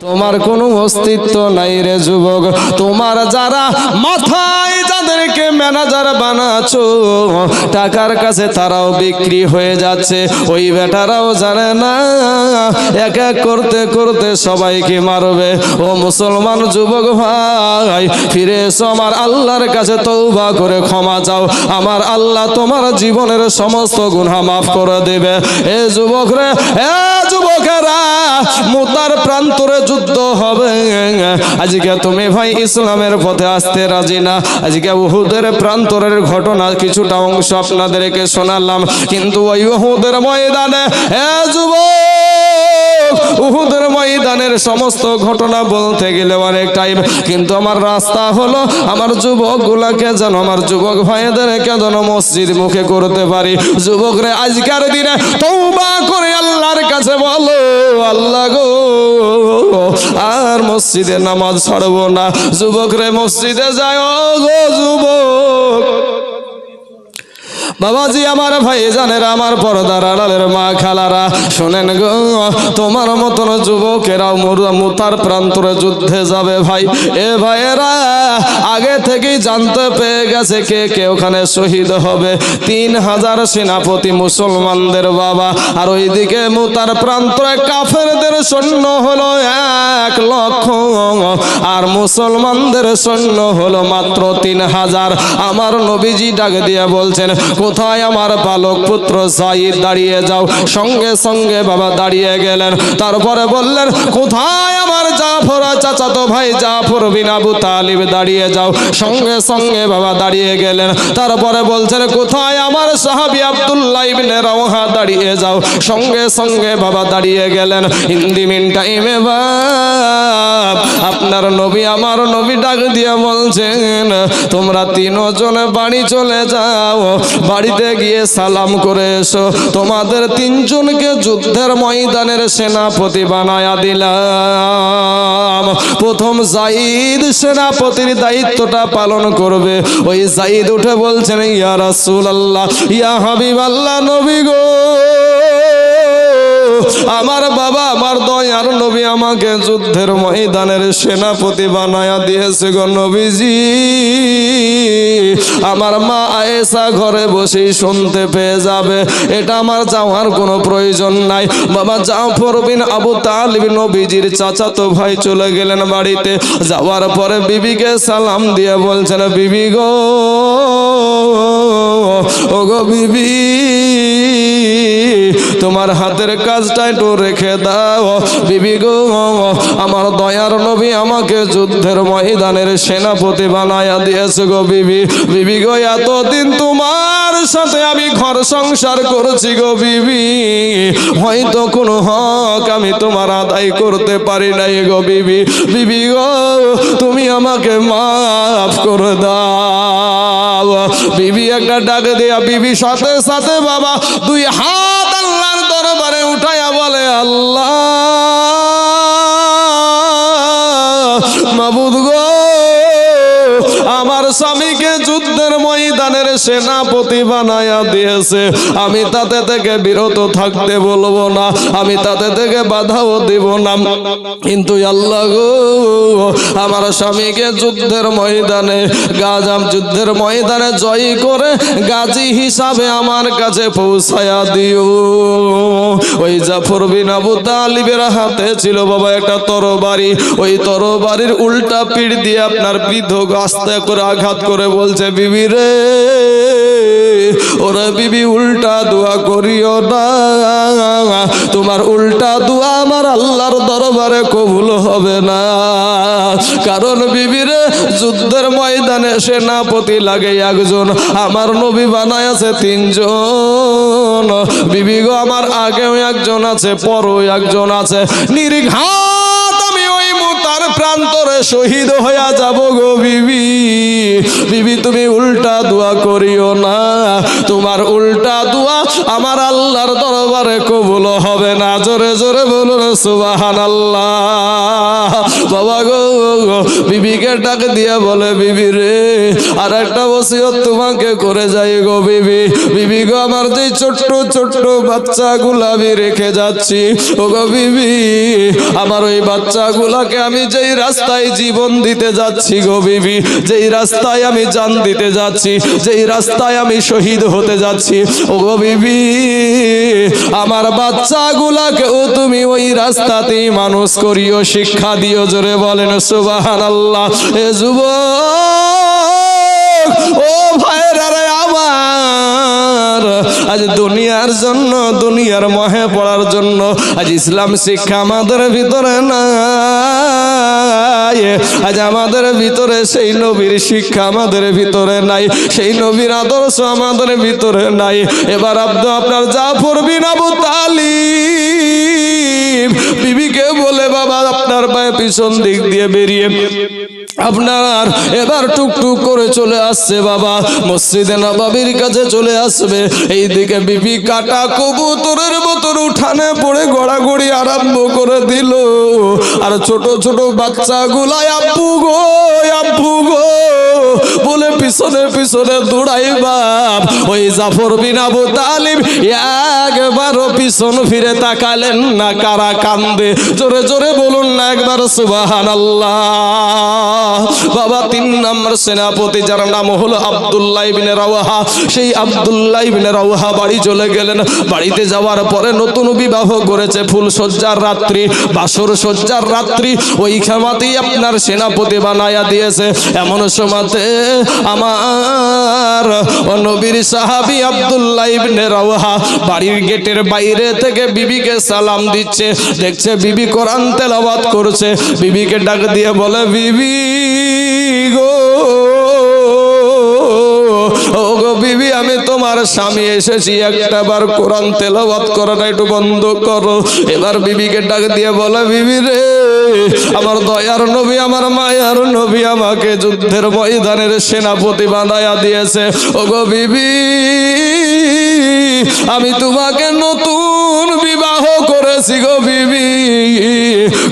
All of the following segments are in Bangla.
তোমার কোনো অস্তিত্ব নাই রে যুবক। তোমার যারা মাথায় যাদেরকে ম্যানেজার বানাচ্ছো টাকার কাছে তারাও বিক্রি হয়ে যাচ্ছে। ওই বেটারাও জানে না, এক এক করতে করতে সবাইকে মারবে। ও মুসলমান যুবক ভাই, ফিরে এসো আমার আল্লাহর কাছে তৌবা করে ক্ষমা চাও। আমার আল্লাহ তোমার জীবনের সমস্ত গুনাহ মাফ করে দেবে। এ যুবক রে, এ যুবকেরা, মুতার প্রান্তরে যুদ্ধ হবে। আজকে তুমি ভাই ইসলামের পথে আসতে রাজি না। আজকে উহুদের প্রান্তরের ঘটনা কিছুটা অংশ আপনাদেরকে শোনালাম। কিন্তু ওই উহুদের ময়দানে, এ যুবক, উহুদের ময়দানের সমস্ত ঘটনা বলতে গেলে অনেক টাইম কিন্তু আমার রাস্তা হলো, আমার যুবক গুলাকে যেন, আমার যুবক ভাইদেরকে যেন মসজিদ মুখে করতে পারি। যুবকরে, আজকের দিনে তৌবা করে আল্লাহর কাছে বলো, আল্লাহ গো। আর মসজিদে নামাজ ছাড়বো না। যুবক রে মসজিদে যায় গো যুবক। বাবাজি, আমার ভাই জানের আমার পর্দার আড়ালের মা খালারা। শোনেন গো, তোমার মতন যুবকেরাও মুতার প্রান্তরে যুদ্ধে যাবে ভাই। এ ভাইয়েরা, আগে থেকেই জানতে পেয়ে গেছে কে কে ওখানে শহীদ হবে। তিন হাজার সেনাপতি মুসলমানদের বাবা, আর ওইদিকে মুতার প্রান্তরে কাফেরদের সৈন্য হলো এক লক্ষ। আর মুসলমানদের সৈন্য হলো মাত্র তিন হাজার। আমার নবীজি ডাক দিয়ে বলছেন কোথায় আমার বালক পুত্র সাইদ দাঁড়িয়ে যাও? সঙ্গে সঙ্গে বাবা দাঁড়িয়ে গেলেন। তারপরে বললেন, কোথায় আমার জাফর চাচাতো ভাই? জাফর বিন আবু তালিব দাঁড়িয়ে যাও। সঙ্গে সঙ্গে বাবা দাঁড়িয়ে গেলেন। তারপরে বলছেন, কোথায় আমার সাহাবি আব্দুল্লাহ ইবনে রাওহা? দাঁড়িয়ে যাও। সঙ্গে সঙ্গে বাবা দাঁড়িয়ে গেলেন। হিন্দি মিন টাইমে বাপ, আপনার নবী আমার নবী ডাক দিয়ে বলছেন, তোমরা তিনজনে বাড়ি চলে যাও। বাড়িতে গিয়ে সালাম করে এসো। তোমাদের তিনজনকে যুদ্ধের ময়দানের সেনাপতি বানায়া দিলাম। প্রথম জাইদ সেনাপতির দায়িত্বটা পালন করবে। ওই জাইদ উঠে বলছেন, ইয়া রাসুল আল্লাহ ইয়া হাবিব আল্লাহ নবী গো। আমার বাবা, আমার দয়ার নবী আমাকে যুদ্ধের ময়দানের সেনাপতি বানায়া দিয়েছে গো নবীজি। আমার মা আয়েশা ঘরে বসেই শুনতে পেয়ে যাবে। এটা আমার যাওয়ার কোনো প্রয়োজন নাই। বাবা জাফর বিন আবু তালিব নবীজির চাচাতো ভাই চলে গেলেন বাড়িতে। যাওয়ার পরে বিবিকে সালাম দিয়ে বলছেন, বিবি গো ও গো বিবি। তোমার হাতের কাজটা একটু রেখে দাও। বিবি গো, আমার দয়ার নবী আমাকে যুদ্ধের ময়দানের সেনাপতি বানায়া দিয়েছে গো বিবি। বিবি গো, এতদিন তোমার সাথে আমি ঘর সংসার করেছি গো বিবি। হয়তো কোনো হক আমি তোমার আদায় করতে পারি নাই গো বিবি। বিবি গো, তুমি আমাকে মাফ করে দাও। বিবি একটা ডাক দেয়া, বিবি সাথে সাথে বাবা, দুই হাত আল্লাহর দরবারে উঠাইয়া বলে আল্লাহ মাবুদ গো আমার স্বামীকে ময়দানের সেনাপতি বানায়া দিয়েছে। আমি তাতে থেকে বিরত থাকতে বলব না। আমি তাতে থেকে বাধাও দিব না। কিন্তু আল্লাহ গো, আমার স্বামীকে যুদ্ধের ময়দানে, গাজাম যুদ্ধের ময়দানে জয় করে গাজী হিসাবে আমার কাছে পৌঁছায়া দিও। ওই জাফর বিন আবু তালিবের হাতে ছিল বাবা একটা তরবারি। ওই তরবারির উল্টা পিঠ দিয়ে আপনার বৃদ্ধ আস্তে করে আঘাত করে বলছে, বিবি রে ওরা বিবি, উল্টা দোয়া করিও না। তোমার উল্টা দোয়া আমার আল্লাহর দরবারে কবুল হবে না। কারণ বিবিরে যুদ্ধের ময়দানে সেনাপতি লাগে একজন, আমার নবী বানায় আছে তিনজন। বিবি গো, আমার আগেও একজন আছে, পরও একজন আছে। নির্ঘাত প্রান্তরে শহীদ হইয়া যাব গো বিবি। বিবি, তুমি উল্টা দোয়া করিও না। তোমার উল্টা দোয়া আমার আল্লাহর দরবারে কবুল হবে না। জোরে জোরে বলুন সুবাহান আল্লাহ বাবা গো বিবিকে ডাক দিয়া বলে, বিবি রে আর একটা বসিয়ত তোমাকে করে যাই গো, বিবি। বিবি গো, আমার যে ছোট্ট ছোট্ট বাচ্চাগুলো আমি রেখে যাচ্ছি। ও গো, বিবি, আমার ওই বাচ্চাগুলাকে আমি যেই রাস্তায় জীবন দিতে যাচ্ছি গো, বিবি, যেই রাস্তায় আমি জান দিতে যাচ্ছি, যেই রাস্তায় আমি শহীদ হতে যাচ্ছি। ও গো, বিবি, আমার বাচ্চাগুলাকেও তুমি ওই রাস্তাতেই মানুষ করিও, শিক্ষা দিও জোরে বলেন সুবাহান আল্লাহ এ যুবক, ও ভাইরা আমার, আজ দুনিয়ার জন্য, দুনিয়ার মহে পড়ার জন্য, আজ ইসলাম শিক্ষা আমাদের ভিতরে নাই। আজ আমাদের ভিতরে সেই নবীর শিক্ষা আমাদের ভিতরে নাই, সেই নবীর আদর্শ আমাদের ভিতরে নাই। এবার আব্দ আপনার জাফর বিন আবু তালিব বিবিকে বলে, বাবা, আপনার পায়ে পিছন দিক দিয়ে বেরিয়ে আপনার এবার টুকটুক করে চলে আসছে, বাবা। মসজিদে নবাবির কাছে চলে আসবে। এইদিকে বিবি কাটা কবুতরের মতন উঠানে পড়ে গড়াগড়ি আরম্ভ করে দিল। আর ছোট ছোট বাচ্চাগুলাই আব্বু গো আব্বু গো। বলে, পিছনে পিছনে দৌড়াই বাপ। ওই জাফর বিন আবু তালিব একবারও পিছন ফিরে তাকালেন না, কারা কান্দে। জোরে জোরে বলুন না একবার সুবাহান বাবা, তিন নম্বর সেনাপতি যার নাম হলো আব্দুল্লাহ ইবনে রাওয়াহা। সেই আব্দুল্লাহ ইবনে রাওয়াহা বাড়ি চলে গেলেন। বাড়িতে যাওয়ার পরে নতুন বিবাহ করেছে ফুল সজ্জার রাত্রি বাসর সজ্জার রাত্রি। ওই ক্ষমাতেই আপনার সেনাপতি বানায়া দিয়েছে। এমন সময়তে আমার নবীর সাহাবী আব্দুল্লাহ ইবনে রাওয়াহা বাড়ির গেটের বাইরে থেকে বিবিকে সালাম দিচ্ছে। দেখছে বিবি কোরআন তেলাওয়াত করছে। বিবিকে ডাক দিয়ে বলে, বিবি গো ও গো বিবি, আমি তোমার স্বামী এসেছি একটা বার কোরআন তেলাওয়াত করাটা একটু বন্ধ করো। এবার বিবিকে ডাক দিয়ে বলে, বিবি রে, আমার দয়ার নবী, আমার মায়ার নবী আমাকে যুদ্ধের ময়দানের সেনাপতি বানায়া দিয়েছে। ও গো বিবি আমি তোমাকে নতুন বিবাহ করেছি গো বিবি।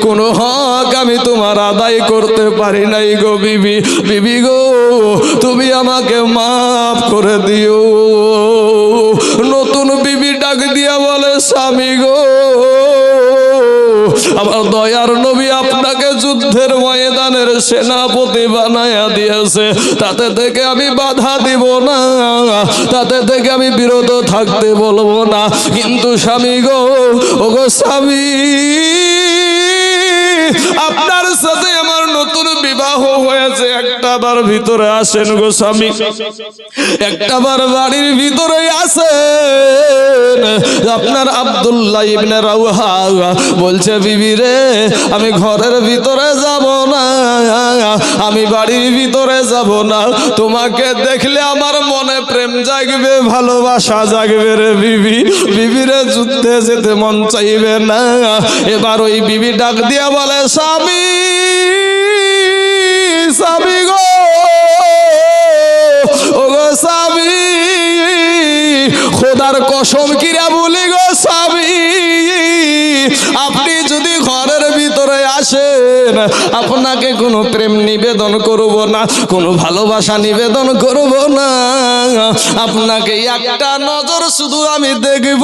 কোন হক আমি তোমার আদায় করতে পারি নাই গো বিবি। বিবি গো, তুমি আমাকে মাফ করে দিও। নতুন বিবি ডাক দিয়া বলে, স্বামী গো, আমার দয়ার নবী আপনাকে যুদ্ধের ময়দানের সেনাপতি বানায়া দিয়েছে। তাতে থেকে আমি বাধা দিব না। তাতে থেকে আমি বিরত থাকতে বলব না। কিন্তু স্বামী গো গো স্বামী, আপনার সাথে আমার নতুন বিবাহ হয়েছে, একটা বার ভিতরে আসেন গো স্বামী। একটা বার বাড়ির ভিতরে আসেন। আপনার আব্দুল্লাহ ইবনে রাউহা বলছে, বিবি রে, আমি ঘরের ভিতরে যাব না, আমি বাড়ির ভিতরে যাব না। তোমাকে দেখলে আমার মনে প্রেম জাগবে, ভালোবাসা জাগবে রে বিবি। বিবিরে যুদ্ধে যেতে মন চাইবে না। এবার ওই বিবি ডাক দিয়া বলে, স্বামী স্বামী গো। ও গো স্বামী খোদার কসম কিরা বলি গো স্বামী আপনি যদি ঘরের ভিতরে আসেন। আপনাকে কোনো প্রেম নিবেদন করব না, কোনো ভালোবাসা নিবেদন করব না। আপনাকে একটা নজর শুধু আমি দেখব।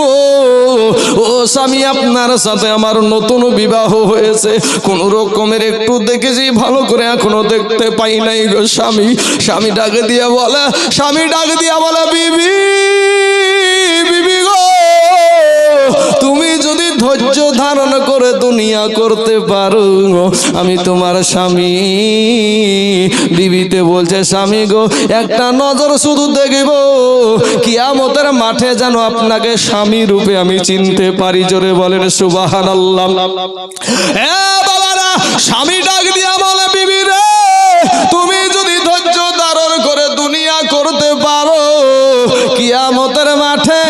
ও স্বামী, আপনার সাথে আমার নতুন বিবাহ হয়েছে। কোন রকমের একটু দেখেছি, ভালো করে এখনও দেখতে পাই নাই গো স্বামী। স্বামী ডাকে দিয়ে বলে, স্বামী ডাক দিয়া বলে, বিবি! যদি ধৈর্য ধারণ করে দুনিয়া করতে পারো, আমি তোমার স্বামী। বিবিতে বলছে, স্বামী গো, একটা নজর শুধু দেখব। কিয়ামতের মাঠে যেন আপনাকে স্বামী রূপে আমি চিনতে পারি। জোরে বলেন সুবাহান আল্লাহ স্বামী ডাক দিয়া বলে, বিবি রে, তুমি যদি ধৈর্য ধারণ করে দুনিয়া করতে পারো, কিয়ামতের মাঠে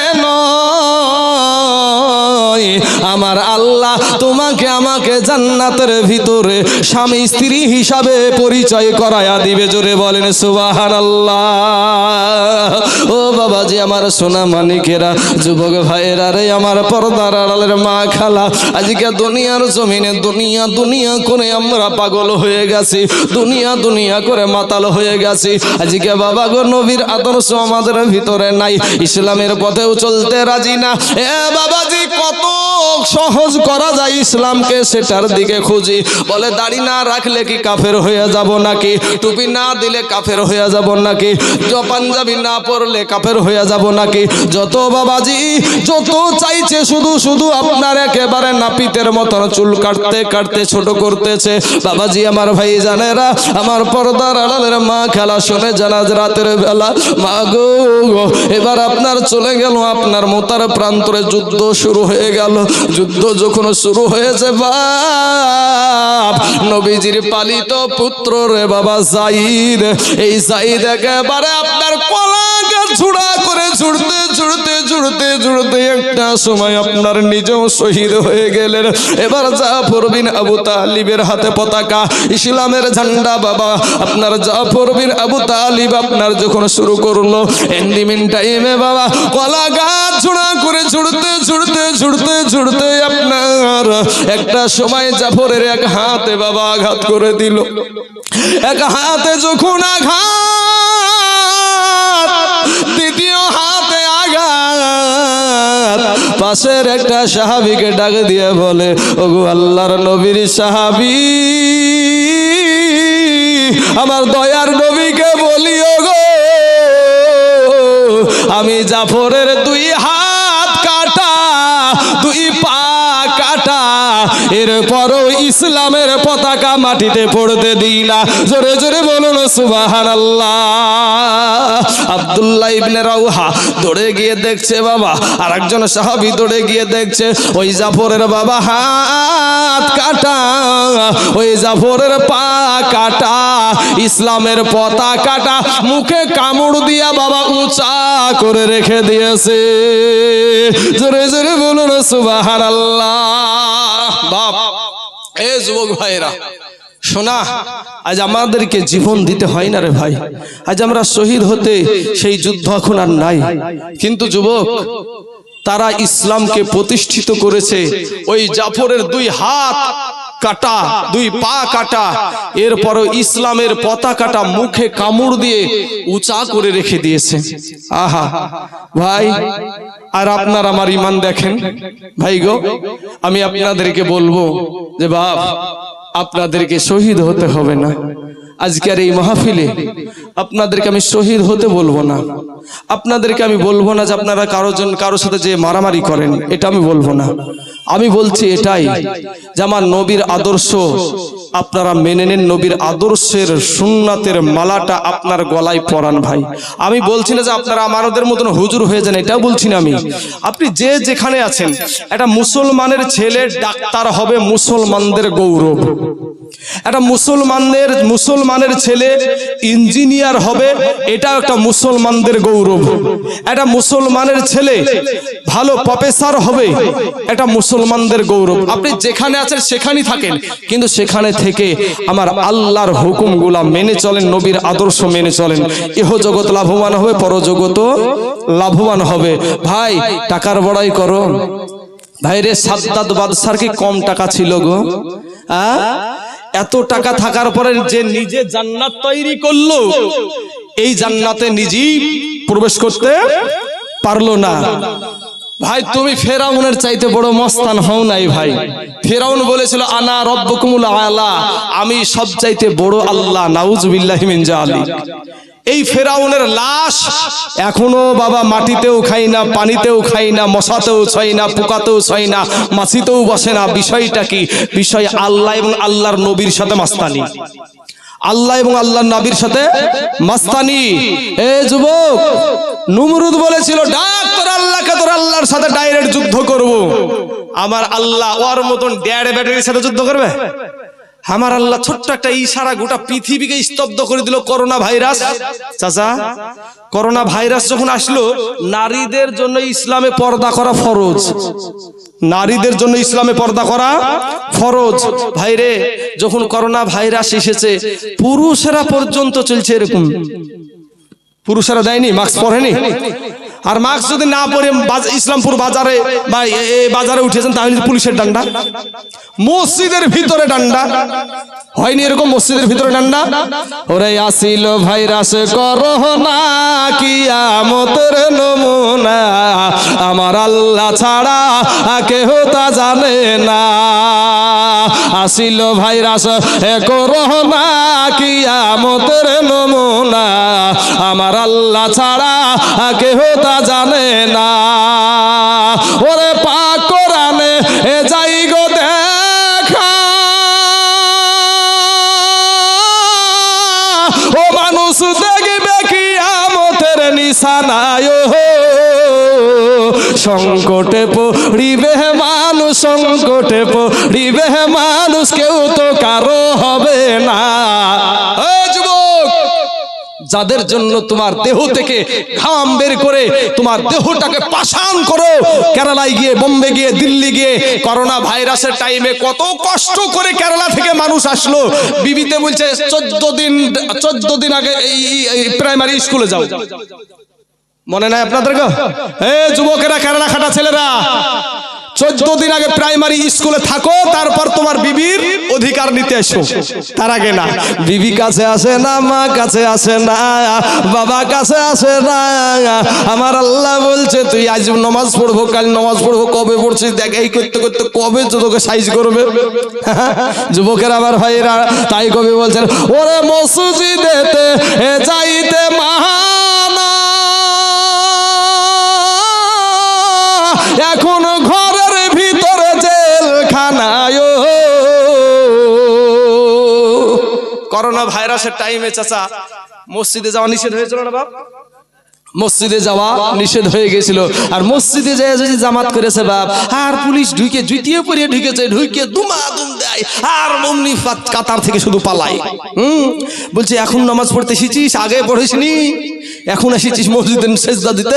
আমাকে আমাকে জান্নাতের ভিতরে স্বামী স্ত্রী হিসাবে পরিচয় করায়া দিবে। জোরে বলেন সুবাহান ও বাবাজি, আমার সোনা মানিকেরা, যুবক ভাইয়েরা রে, আমার পর্দার আড়ালের মা খালা, আজকে দুনিয়ার জমিনে দুনিয়া দুনিয়া করে আমরা পাগল হয়ে গেছি, দুনিয়া দুনিয়া করে মাতাল হয়ে গেছি। আজকে বাবা গো, নবীর আদর্শ আমাদের ভিতরে নাই, ইসলামের পথেও চলতে রাজি না। এ বাবাজি, কত সহজ করা যায় ইসলামকে সেটার দিকে খুঁজি। বলে, দাড়ি না রাখলে কি কাফের হয়ে যাব নাকি? টুপি না দিলে কাফের হয়ে যাব নাকি? পাঞ্জাবি না পরলে কাফের হয়ে যাব নাকি? যত বাবাজি, যত চাইছে শুধু শুধু আপনার একেবারে নাপিতের মতন চুল কাটতে কাটতে, ছোট করতেছে। বাবাজি, আমার ভাই জানেরা, আমার পর্দার আড়ালের মা খেলা শুনে জানাজ রাতের বেলা, মা গো, এবার আপনার চলে গেল, আপনার মোতার প্রান্তরে যুদ্ধ শুরু হয়ে গেল। যুদ্ধ যখন শুরু নবীজির পালিত পুত্র রে বাবা জাইদ এই জাইদ একেবারে আপনার কলাকে ঝুড়া করে একটা সময় আপনার নিজেও শহীদ হয়ে গেলেন। এবার আবু তালিবের হাতে পতাকা, ইসলামের ঝান্ডা বাবা। আপনার আবু তালিব আপনার যখন শুরু করল, এন্ডিমিন টাইমে বাবা, কলা গাছ করে আপনার একটা সময় জাফরের এক হাতে বাবা আঘাত করে দিল। এক হাতে যখন আঘাত দ্বিতীয় হাতে আঘাত। পাশের একটা সাহাবিকে ডাক দিয়ে বলে, ওগো আল্লাহর নবীর সাহাবি, আমার দয়ার নবীকে বলি, ওগো। আমি জাফরের এরপরও ইসলামের পতাকা মাটিতে পড়তে দিই না জোরে জোরে বলুন সুবাহান আবদুল্লাহ ইবনে রাউহা দৌড়ে গিয়ে দেখছে বাবা আর একজন সাহাবি দৌড়ে গিয়ে দেখছে, ওই জাফরের বাবা হাত কাটা, ওই জাফরের পা কাটা, ইসলামের পতাকাটা মুখে কামড় দিয়া বাবা উঁচা করে রেখে দিয়েছে। জোরে জোরে বলুন সুবাহান আল্লাহ বাপ। এ যুবক ভাইরা শোনা, আজ আমাদেরকে জীবন দিতে হয় না রে ভাই। আজ আমরা শহীদ হতে সেই যুদ্ধ এখন আর নাই। কিন্তু যুবক, তারা ইসলামকে প্রতিষ্ঠিত করেছে, ওই জাফরের দুই হাত কাটা, দুই পা কাটা, এরপরও ইসলামের পতাকাটা মুখে কামড় দিয়ে উঁচা করে রেখে দিয়েছে। আহা, ভাই, আর আপনার আমার ইমান দেখেন? ভাই গো, আমি আপনাদেরকে বলব যে বাপ, আপনাদেরকে শহীদ হতে হবে না। আজকের এই মাহফিলে আপনাদেরকে আমি শহীদ হতে বলব না। আপনাদেরকে আমি বলব না যে আপনারা কারও জন কারোর সাথে যে মারামারি করেন, এটা আমি বলব না। আমি বলছি এটাই যে আমার নবীর আদর্শ আপনারা মেনে নেন নবীর আদর্শের সুন্নাতের মালাটা আপনার গলায় পরান ভাই। আমি বলছি না যে আপনারা আমাদের মতন হুজুর হয়ে যান এটাও বলছি না আমি। আপনি যে যেখানে আছেন একটা মুসলমানের ছেলে ডাক্তার হবে মুসলমানদের গৌরব। একটা মুসলমানদের মুসলমানের ছেলে ইঞ্জিনিয়ার হবে এটাও একটা মুসলমানদের গৌরব। একটা মুসলমানের ছেলে ভালো প্রফেসর হবে এটা মুসলমানদের গৌরব। আপনি যেখানে আছেন সেখানেই থাকেন। কিন্তু সেখানে থেকে আমার আল্লাহর হুকুমগুলা মেনে চলেন, নবীর আদর্শ মেনে চলেন। ইহ জগৎ লাভবান হবে পরজগত লাভবান হবে। ভাই, টাকার বড়াই করো। ভাইরে সাদ্দাত বাদশার কি কম টাকা ছিল গো? এত টাকা থাকার পরে যে নিজে জান্নাত তৈরি করল, এই জান্নাতে নিজেই প্রবেশ করতে পারল না। ভাই, তুমি ফেরাউনের চাইতে বড় মস্তান হও নাই ভাই। ফেরাউন বলেছিল, আনা রব্বকুমুল আলা। আমি সব চাইতে বড় আল্লাহ, নাউজুবিল্লাহি মিন জালিক। এই ফেরাউনের লাশ এখনও বাবা মাটিতেও খাই না, পানিতেও খাই না, মশাতেও ছয় না, পোকাতেও ছয় না, মাছিতেও বসে না। বিষয়টা কি? বিষয় আল্লাহ এবং আল্লাহর নবীর সাথে মাস্তানি। আল্লাহ এবং আল্লাহ নাবির সাথে মাস্তানি। এ যুবক, নুমরুদ বলেছিল, ডাক, তোর আল্লাহকে তোর আল্লাহর সাথে ডাইরেক্ট যুদ্ধ করব। আমার আল্লাহ ওর মতন ড্যাড ব্যাটারির সাথে যুদ্ধ করবে? আমার আল্লাহ ছোট্ট একটা ইশারা গোটা পৃথিবীকে স্তব্ধ করে দিল করোনা ভাইরাস। চাচা, করোনা ভাইরাস যখন আসলো, নারীদের জন্য ইসলামে পর্দা করা ফরজ। নারীদের জন্য ইসলামে পর্দা করা ফরজ। ভাইরে, যখন করোনা ভাইরাস এসেছে, পুরুষেরা পর্যন্ত চলছে এরকম। পুরুষেরা দেয়নি? মাস্ক পরেনি? আর মাস্ক যদি না পরে ইসলামপুর বাজারে বা বাজারে উঠেছেন, তাহলে পুলিশের ডান্ডা। মসজিদের ভিতরে ডান্ডা। হয়নি এরকম মসজিদের ভিতরে ডান্ডা? ওরে আসিল ভাইরাস করোনা, কিয়ামতের নমুনা। আমার আল্লাহ ছাড়া কেহ তা জানে না। আসিল ভাইরাস করোনা, কিয়ামতের নমুনা। আমার আল্লাহ ছাড়া কেহ তা জানে না। ওরে কোরআনে এ যাই গো দেখা। ও মানুষ দেখবে কি আমতের নিশানায় সংকটে পড়িবে মানুষ, সংকটে পড়িবে মানুষ, কেউ তো কারও হবে না। যাদের জন্য তোমার দেহ থেকে ঘাম বের করে তোমার দেহটাকে পাষাণ করো। কেরালায় গিয়ে, বোম্বে গিয়ে, দিল্লি গিয়ে, করোনা ভাইরাসের টাইমে কত কষ্ট করে কেরালা থেকে মানুষ আসলো। বিবিতে বলছে, চোদ্দ দিন চোদ্দ দিন আগে এই প্রাইমারি স্কুলে যাও। মনে নাই আপনাদের এ যুবকেরা, কেরালা খাটা ছেলেরা। চোদ্দ দিন আগে প্রাইমারি স্কুলে থাকো, তারপর তোমার বিবির অধিকার নিতে এসো। তার আগে না। বিবি কাছে আসে না, মা কাছে আসে না, বাবা কাছে আসে না। আমার আল্লাহ বলছে, তুই আজ নমাজ পড়ব, কাল নমাজ পড়ব, কবে পড়ছিস? দেখ, এই করতে করতে কবে তোকে সাইজ করবে? যুবকের আমার ভাইরা তাই কবি বলছেন, ওরে মসজিদেতে যাইতে মাহানা করোনা ভাইরাসের টাইমে চাচা। মসজিদে যাওয়া নিষেধ হয়েছিল না বাপ? মসজিদে যাওয়া নিষেধ হয়ে গেছিল। আর মসজিদে যায় যদি জামাত করেছে বাপ, আর পুলিশ ঢুকে জুতিয়ে পরিয়ে ঢুকেছে ঢুকে দুমা দুম দেয়, আর ফাত- কাতার থেকে শুধু পালাই হুম? বলছে, এখন নামাজ পড়তে এসেছিস? আগে পড়েছিনি এখন এসেছিস মসজিদে সেজদা দিতে?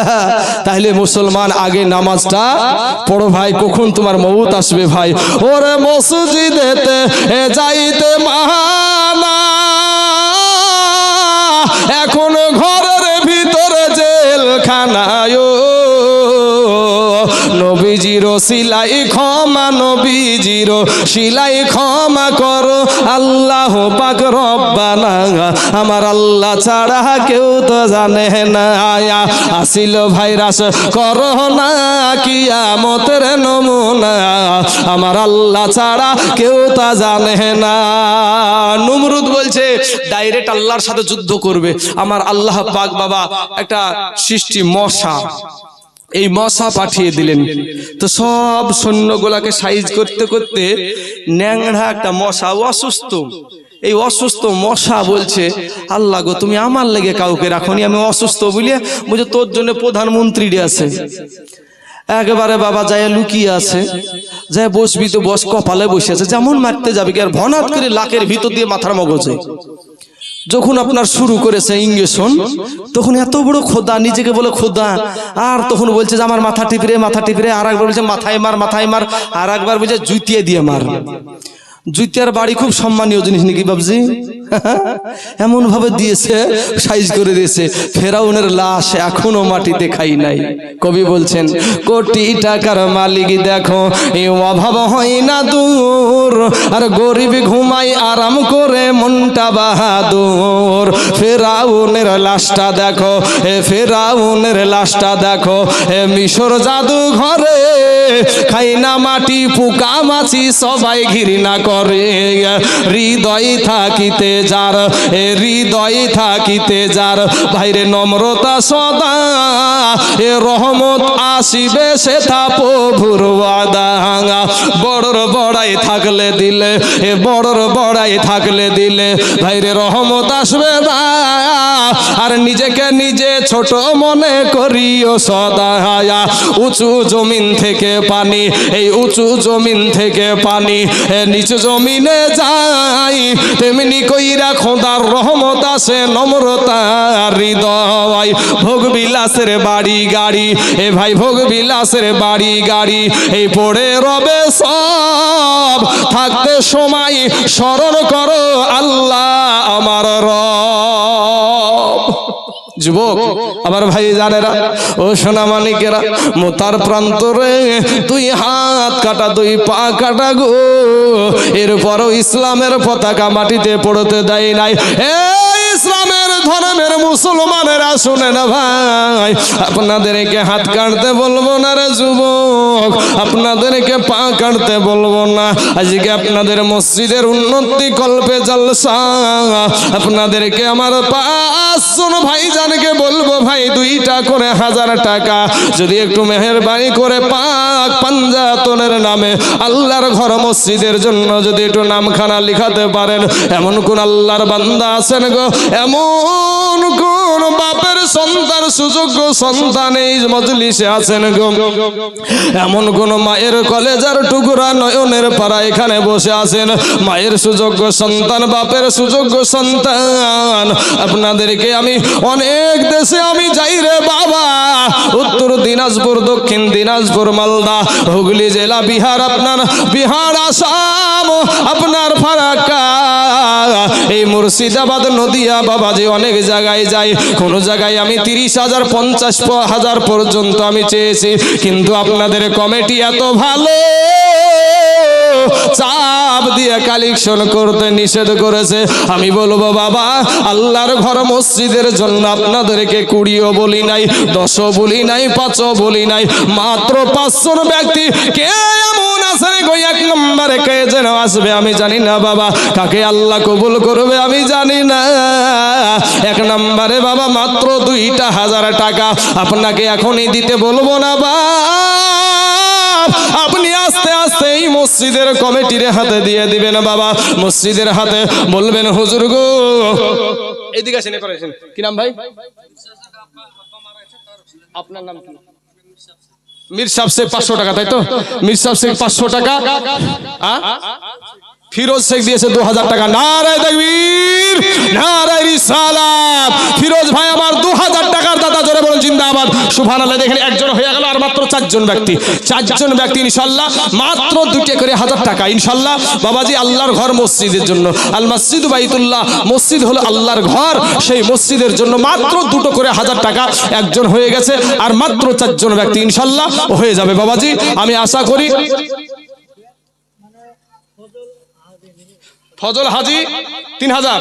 তাহলে মুসলমান, আগে নামাজটা পড়ো ভাই, কখন তোমার মৌত আসবে ভাই? ওরে মসজিদেতে যাইতে মানা। জেলখানায় নবীজির সিলাই ক্ষমা, নবীজির সিলাই ক্ষমা করো। আল্লাহ পাক রব্বানা, আমার আল্লাহ ছাড়া কেউ তো জানে না। আয়া আসিল ভাইরাস, করো না কিয়ামতের নমুনা। আমার আল্লাহ ছাড়া কেউ তা জানে না। নুমরুদ বলছে, ডাইরেক্ট আল্লাহর সাথে যুদ্ধ করবে। আমার আল্লাহ পাক বাবা, একটা সৃষ্টি মশা। এই মশা পাঠিয়ে দিলেন। তো সব সৈন্যগুলাকে সাইজ করতে করতে ন্যাংড়া একটা মশা, অসুস্থ। এই অসুস্থ মশা বলছে, আল্লাহ গো, তুমি আমার লেগে কাউকে রাখনি, আমি অসুস্থ বুঝলে? বুঝে তোর জন্য প্রধানমন্ত্রী আছে। একেবারে বাবা যায় লুকিয়ে আছে। যায় বসবি তো বস, কপালে বসে আছে। যেমন মারতে যাবে কি আর? ভনাত করে লাকের ভিতর দিয়ে মাথার মগজে। যখন আপনার শুরু করেছে ইঞ্জেকশন, তখন এত বড় খোদা, নিজেকে বলে খোদা। আর তখন বলছে যে, আমার মাথা টিপরে মাথা টিপরে আর একবার বলছে, মাথায় মার মাথায় মার। আর একবার বলছে, জুতিয়ে দিয়ে মার। জুতিয়ার বাড়ি খুব সম্মানীয় জিনিস নাকি বাবজি? এমন ভাবে দিয়েছে, সাইজ করে দিয়েছে, ফেরাউনের লাশ এখনও মাটিতে খাই নাই। কবি বলছেন, কোটি টাকার মালিক দেখো এই অভাব হয় না দূর, আর গরিব ঘুমাই আরাম করে মনটা বাহাদুর। ফেরাউনের লাশটা দেখো, এ ফেরাউনের লাশটা দেখো, এ মিশর জাদু ঘরে খাই না মাটি পোকা মাছি সবাই ঘৃণা করে। হৃদয় থাকিতে যার, এ হৃদয় থাকিতে যার। ভাইরে নম্রতা সদা, এ রহমত আসিবে সে থা প্রভুর ওয়াদা। বড়র বড়াই থাকলে দিলে, এ বড়র বড়াই থাকলে দিলে, ভাইরে রহমত আসবে না। আর নিজেকে নিজে ছোট মনে করিও সদা উঁচু জমিন থেকে পানি, এই উঁচু জমিন থেকে পানি, এ নিচু জমিনে যাই। তেমনি কইরা খোদার রহমত আসে নম্রতা হৃদয়। ভোগ বিলাসের বাড়ি গাড়ি, এ ভাই ভোগ বিলাসের বাড়ি গাড়ি, এই পড়ে রবে সব। থাকতে সময় স্মরণ করো আল্লাহ আমার রব। যুবক আবার ভাই জানেরা ও সোনা মানিকেরা মোতার প্রান্তরে তুই হাত কাটা তুই পা কাটা গো। এরপরও ইসলামের পতাকা মাটিতে পড়তে দেয় নাই। হে ইসলামের ধর্মের মুসলমানেরা শুনে না ভাই। আপনাদেরকে হাত কাটতে বলব না রে যুবক। আপনাদেরকে পা কাটতে বলব না। আজকে আপনাদের মসজিদের উন্নতি কল্পে জলসা। আপনাদেরকে আমার পাঁচজন ভাইজানকে বলব ভাই, দুইটা করে হাজার টাকা। যদি একটু মেহেরবানি করে পাক পাঞ্জাতনের নামে আল্লাহর ঘর মসজিদের জন্য যদি একটু নামখানা লিখাতে পারেন, এমন কোন আল্লাহর বান্দা আছেন গো? এমন কোন কোন বাপের সন্তান সুযোগ্য সন্তান এই মজলিসে আছেন গো। এমন কোন মায়ের কলেজার টুকরা নয়নের পাড়া এখানে বসে আছেন। মায়ের সুযোগ্য সন্তান, বাপের সুযোগ্য সন্তান। আপনাদেরকে আমি অনেক দেশে আমি যাই রে বাবা। উত্তর দিনাজপুর, দক্ষিণ দিনাজপুর, মালদা, হুগলি জেলা, বিহার, আপনার বিহার, আসাম, আপনার ফারাক্কা এই মুর্শিদাবাদ নদিয়া বাবা, যে অনেক জায়গায় যাই, কোন জায়গায় আমি তিরিশ হাজার, পঞ্চাশ হাজার পর্যন্ত আমি চেয়েছি, কিন্তু আপনাদের কমিটি এত ভালো। চাপ দিয়ে কালেকশন করতে নিষেধ করেছে। আমি বলব, বাবা, আল্লাহর ঘর মসজিদের জন্য আপনাদেরকে কুড়িও বলি নাই, দশও বলি নাই, পাঁচও বলি নাই। মাত্র পাঁচজন ব্যক্তি কে এমন আছে গো? এক নম্বরে কে যেন আসবে আমি জানি না, বাবা। কাকে আল্লাহ কবুল করবে আমি জানি না। এক নম্বরে, বাবা, মাত্র দুইটা হাজার টাকা আপনাকে এখনই দিতে বলব না বা মসজিদের কমিটির হাতে দিয়ে দিবেন বাবা। মসজিদের হাতে বলবেন হুজুর গো। এইদিকে আসেন এপারে আসেন। কি নাম ভাই? আপনার নাম কি? মির সাহেব সে পাঁচশো টাকা তাই তো? মির সাহেব সে পাঁচশো টাকা। আ? ফিরোজ শেখ দিয়েছে দু হাজার টাকা। নারায় দেখবীর নারায় রিসালাত। ফিরোজ ভাই আমার দু হাজার টাকার দাদা, জোরে বলুন, জিন্দাবাদ। সুভান আল্লাহ দেখেন একজন হয়ে গেল আর মাত্র চারজন ব্যক্তি। চারজন ব্যক্তি ইনশাল্লাহ মাত্র দুটি করে হাজার টাকা ইনশাল্লাহ বাবাজি, আল্লাহর ঘর মসজিদের জন্য। আল মসজিদ বাইতুল্লাহ, মসজিদ হলো আল্লাহর ঘর। সেই মসজিদের জন্য মাত্র দুটো করে হাজার টাকা একজন হয়ে গেছে আর মাত্র চারজন ব্যক্তি ইনশাল্লাহ হয়ে যাবে। বাবাজি, আমি আশা করি ফজল হাজি তিন হাজার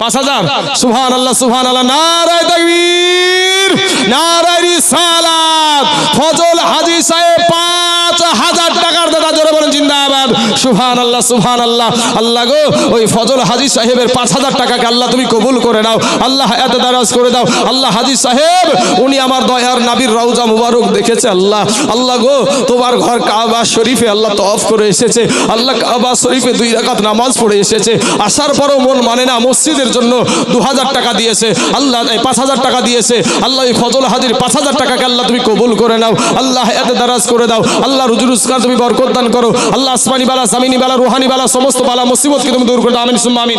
পাঁচ হাজার সুহান আল্লাহ সুহান আল্লাহ নারায় তকবীর, নারায় রিসালাত। ফজল হাজি সাহেব পাঁচ হাজার টাকার জোরে বলেন, জিন্দাবাদ। সুহান আল্লাহ সুহান আল্লাহ আল্লাহ গো, ওই ফজল সাহেবের পাঁচ হাজার টাকাকে আল্লাহ তুমি কবুল করে নাও। আল্লাহ এত দারাজ করে দাও। আল্লাহ সাহেব, উনি আমার দয়ার নাবির মুবারক দেখেছে, আল্লাহ। আল্লাহ গো, তোমার ঘর কাবা শরীফে আল্লাহ করে এসেছে। আল্লাহ কাবা শরীফে দুই রাকাত নামাজ পড়ে এসেছে। আসার পরও মন মানে না, মসজিদের জন্য দু হাজার টাকা দিয়েছে। আল্লাহ পাঁচ হাজার টাকা দিয়েছে। আল্লাহ ফজল হাজির পাঁচ হাজার টাকাকে আল্লাহ তুমি কবুল করে নাও। আল্লাহ এত দারাজ করে দাও। আল্লাহ রুজু রুজগার তুমি বরকত দান করো। আল্লাহ আসমানি বালা সামিনী বালা, রুহানি বালা, সমস্ত বালা মুসিবতকে তুমি দূর করে দাও। আমিন, সুম্মা, আমিন।